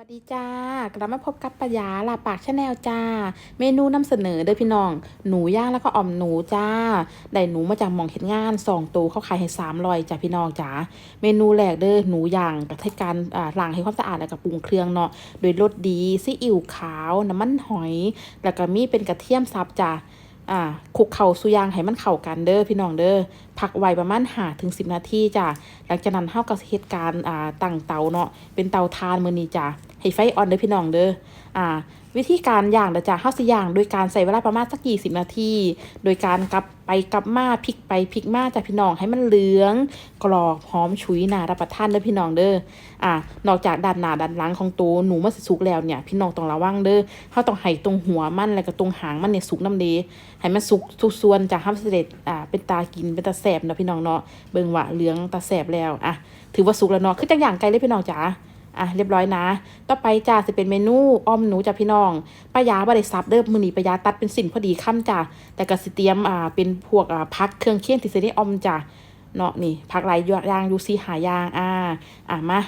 วัสดีจ้ากลับมาพบกับปะยาลาปากชาแนลจ้า เมนูนำเสนอเด้อพี่น้อง หนูย่างแล้วก็อ่อมหนูจ้า ได้หนูมาจากหมองเห็ดงานสองตัวเขาขายให้สามรอยจ้าพี่น้องจ้า เมนูแรกเด้อหนูย่างกับให้การอ่าล้างให้ความสะอาดแล้วก็ปรุงเครื่องเนาะ โดยรสดีซีอิ๊วขาว น้ำมันหอย แล้วก็มีเป็นกระเทียมสับจ้า อ่าคุกเข่าสุยางให้มันเข่ากันเด้อพี่น้องเด้อพักไว้ประมาณหาถึงสิบนาทีจ้ะหลังจากนั้นเฮากับเหตุการณ์อ่าตั้งเตาเนาะเป็นเตาทานมือนี้จ้ะให้ไฟอ่อนเด้อพี่น้องเด้ออ่า วิธีการอย่างเด้อจ้ะเฮาสิย่าง โดยการใส่เวลาประมาณสักกี่สิบนาที โดยการกลับไปกลับมาพลิกไปพลิกมาจ้ะพี่น้องให้มันเหลือง กรอบหอมฉุยนารับประทานเด้อพี่น้องเด้ออ่านอกจากด้านหน้าด้านหลังของตัวหนูมันสิสุกแล้วเนี่ย พี่น้องต้องระวังเด้อเฮาต้องให้ตรงหัวมันแล้วก็ตรงหางมันเนี่ยสุกน้ำเดให้มันสุกทุกส่วนจะห้ามเสด็จอ่าเป็นตากินเป็นตาแสบเนาะพี่น้องเนาะเบิ่งว่าเหลืองตาแสบแล้วอะถือว่าสุกแล้วเนาะคือจังอย่างไกลเลยพี่น้องจ๋า อะเรียบร้อยนะ ต่อไปจ้าจะเป็นเมนูอ้อมหนูจ้ะพี่น้องป้ายาบ่ได้ซับเด้อมื้อนีป้ายาตัดเป็นสินพอดีค่ำจ้ะแต่ก็สิเตรียมอ่าเป็นพวกอ่าผักเครื่องเคียงที่สิได้อ้อมจ้ะเนาะนี่ผักหลายยางยูซีหายางอ่าอะมา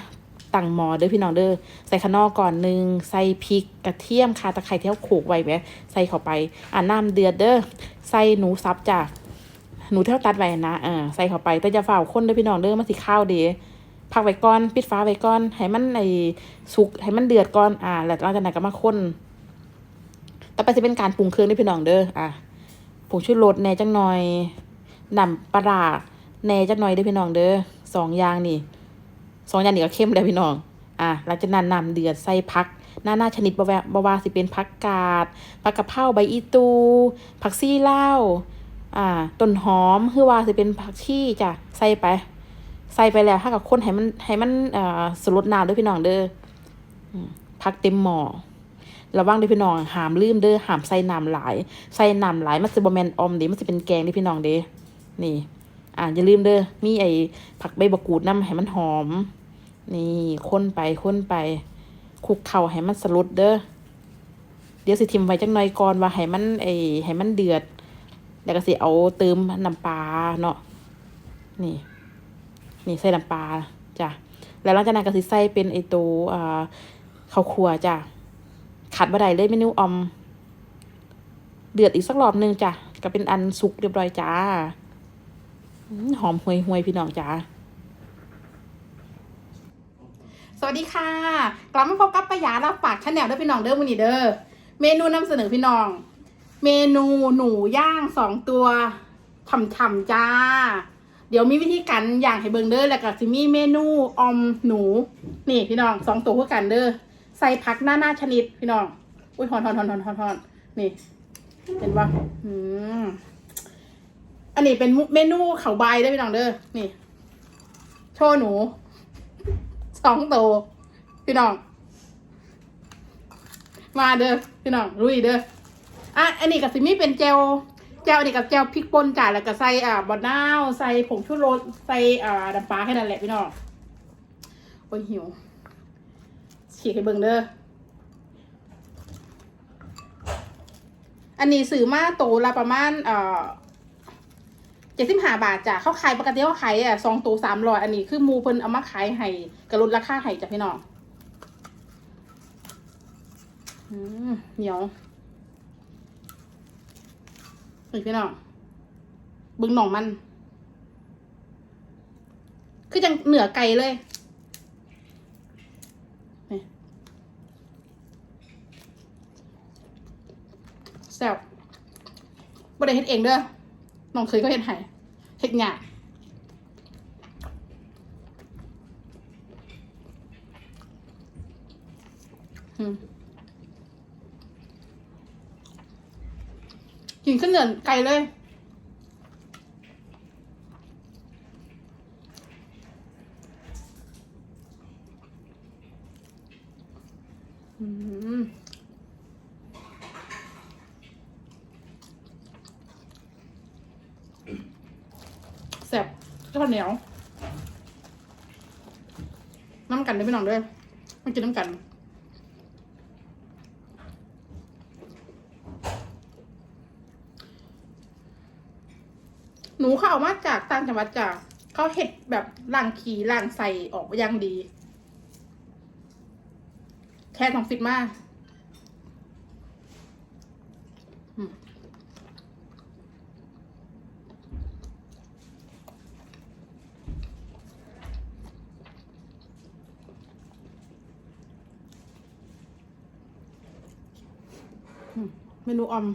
ตั้งหมอเด้อพี่น้องเด้อใส่ขนอก่อนหนึ่งใส่พริกกระเทียมข่าตะไคร้ที่เราโขกไว้แหมใส่เข้าไปอ่าน้ำเดือดเด้อใส่หนูซับจ้ะหนูเที่าตัดไว้นะเออใส่เข้าไปแต่จะฝ่าคนเด้อพี่น้องเด้อมันสิข้าวเดี พักไว้ก่อนปิดฟ้าไว้ก่อนให้มันไอสุกให้มันเดือดก่อนอ่า แล้วหลังจากนั้นก็มาคนต่อไปจะเป็นการปรุงเครื่องด้อพี่น้องเด้ออะผงชูรสแหน่จังหน่อยน้ำปลาร้าแหน่จังหน่อยเด้อพี่น้องเด้อสองอย่างนี่สองอย่างนี่ก็เข้มแล้วพี่น้อง อะหลังจากนั้นน้ำเดือดใส่พักหน้าหน้าชนิดบแวะบวาสิเป็นผักกาดผักกะเพราใบอีตูผักซี่เล่าวอ่าต้นหอมคือว่าสิเป็นผักชีจ้ะใส่ไป ใส่ไปแล้วถ้ากับคนให้มันให้มันอ่าสลดน้ำด้วยพี่น้องเด้ออืมผักเต็มหม้อระวังเด้อพี่น้องหามลืมเด้อหามใส่น้ำหลาย ใส่น้ำหลายมันสิบ่แมนอมเด้มันสิเป็นแกงเด้พี่น้องเด้นี่ อ่าอย่าลืมเด้อมีไอ้ผักใบบักูดนำให้มันหอม นี่ค้นไปค้นไปคลุกเข่าให้มันสลดเด้อเดี๋ยวสิทิมไว้จังหน่อยก่อนว่าให้มันไอให้มันเดือด แล้วก็สิเอาเติมน้ำปลาเนาะนี่ นี่ใส่น้ำปลาจ้ะแล้วหลังจากนั้นก็สิใส่เป็นไอตัวอ่าข้าวคั่วจ้ะขัดบ่ได้เลยเมนูออม เดือดอีกสักรอบหนึงจ้ะก็เป็นอันสุกเรียบร้อยจ้าหอมห่วยห่วยๆพี่น้องจ้าสวัสดีค่ะ กลับมาพบกับปยาเราฝากชาแนลเด้อพี่น้องเด้อวันนี้เด้อเมนูนำเสนอพี่น้อง เมนูหนูย่างสองตัวฉ่ำๆจ้า เดี๋ยวมีวิธีการย่างให้เบิงเด้อแล้วก็จะมีเมนูออมหนู นี่พี่น้องสองตัวเพื่อกันเด้อใส่ผักหน้าหน้าชนิดพี่น้องอุ้ยหอนหอนหอนหอนหอนหอนนี่เห็นปะอืมอันนี้เป็นเมนูเขาใบายเด้อพี่น้องเด้อนี่โชว์หนูสองตัวพี่น้อง มาเด้อพี่น้องลุยเด้ออะอันนี้กับซิมี่เป็นเจล เจลอันนี้กับเจลพริกป่นจ่าแล้วก็ใส่อ่าบอนาวใส่ผงชูรสใส่อ่าน้ำปลาแค่นั้นแหละพี่น้องโอ้ยหิวฉีกให้เบิ่งเด้ออันนี้ซื้อมาโตละประมาณเอ่อเจ็ดสิบห้าบาทจ้ะเขาขายปกติเขาขายอะสองตัวสามร้อยอันนี้คือมูเพิ่นเอามาขายให้กระลดราคาให้จ้ะพี่น้องอืมเหนียว นี่พี่น้องบึงหน่องมัน คือจังเหนือไก่เลยแซ่บบ่ได้เฮ็ดเองเด้อน้องเคยก็เห็นไห้เห็ดหยาอืม กินขึ้นเหนือไก่เลย อืมแซ่บข้าวเหนียวน้ำกันด้ไม่น้องเด้วยมันกินน้ำกัน หนูเขาเอามาจากต่างจังหวัดจากเขาเห็ดแบบล่างขีล่างใส่ออกอย่างดี แค่สองฟิตมากเมนูออม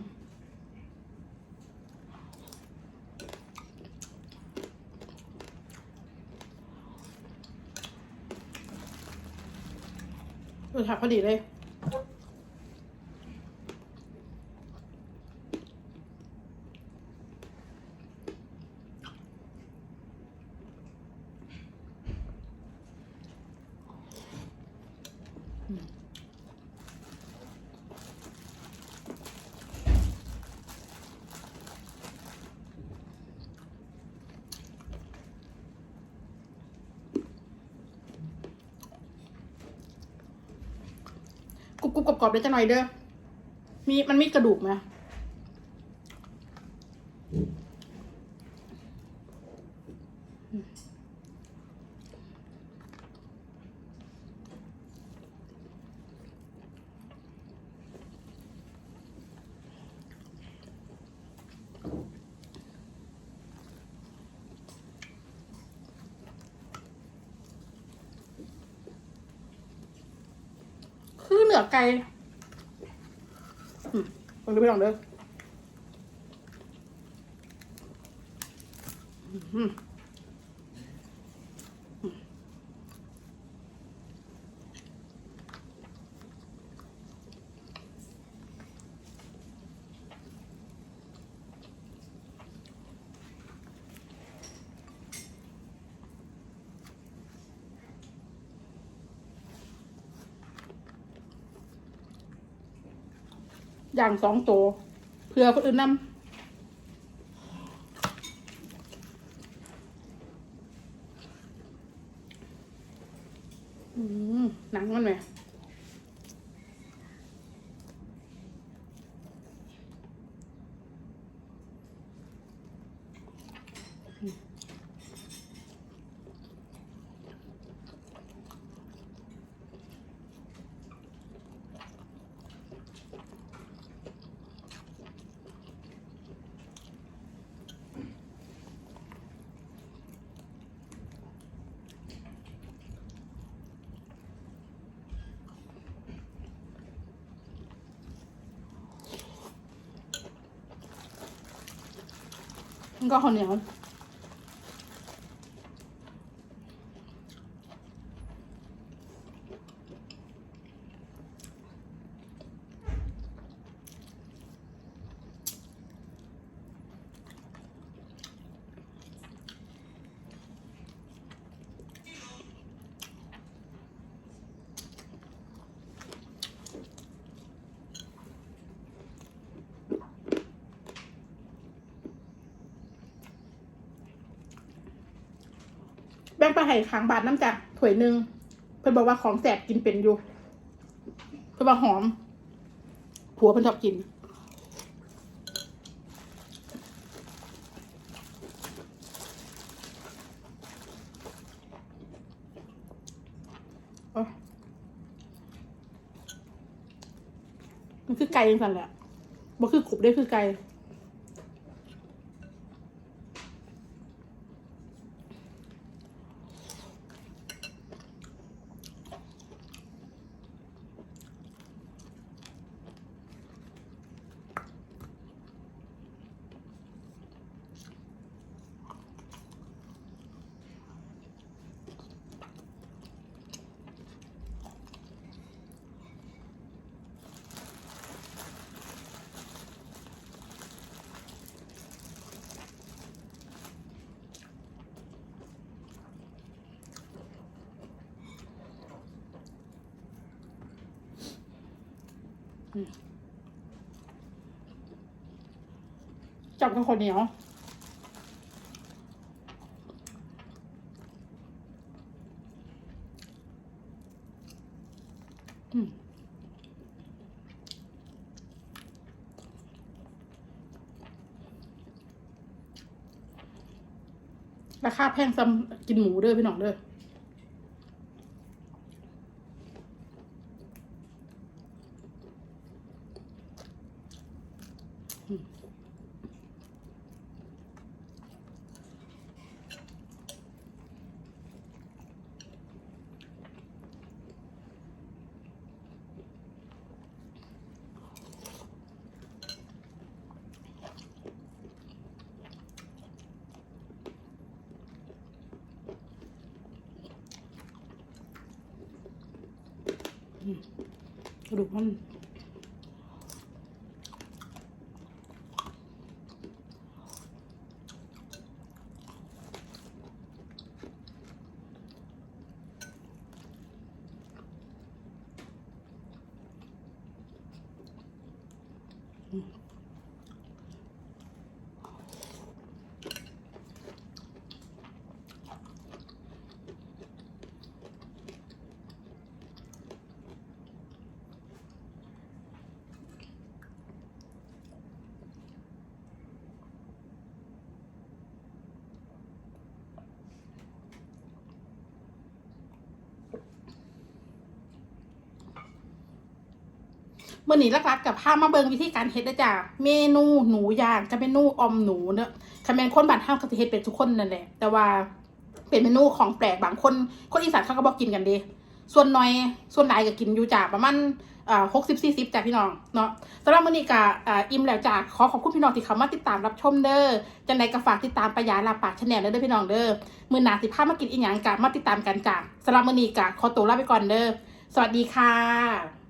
รสชาติ พอดีเลย กรุบกรอบๆเดี๋ยจะหน่อยเด้อมีมันมีกระดูกไหม คือเหนือไก่มลองดูไปลองเด้อ อย่างสองตัวเผื่อคนอื่นนำหนังมันไหมมั นก็ข้า บ่งไปให้ค้างบาทน้ำจ้ะถ้วยหนึ่งเพิ่นบอกว่าของแสบกินเป็นอยู่ เพิ่นว่าหอม ผัวเพิ่นชอบกินอ๊ยมันคือไก่ยังสั่นแหละบ่คือกรุบได้คือไก่ จับกับคนเหนียวอืมราคาแพงซ้ำกินหมูเด้อพี่น้องเด้อ กระดู เมื่อนี้ลักๆกับพามาเบิงวิธีการเฮ็ดนะจ๊ะเมนูหนูย่างกับเมนูออมหนูเนอะคำแมนคนบ้านห้ามก็จะเฮ็ดเป็นทุกคนนั่นแหละ แต่ว่าเป็นเมนูของแปลกบางคน คนอีสานเขาก็บอกกินกันเดีส่วนน้อยส่วนหลายก็กินอยู่จ้ะประมาณอ่าหกสิบสี่สิบจ้ะพี่น้องเนาะสำหรับมื้อนี้ก็อ่าอิ่มแล้วจ้ะขอขอบคุณพี่น้องที่เข้ามาติดตามรับชมเด้อจังใดก็ฝากติดตามปายาลาปากชแนลเด้อพี่น้องเด้อมื้อหน้าสิพามากินอีหยังกะมาติดตามกันจ้ะสำหรับมื้อนี้ก็ขอตัวลาไปก่อนเด้อสวัสดีค่ะ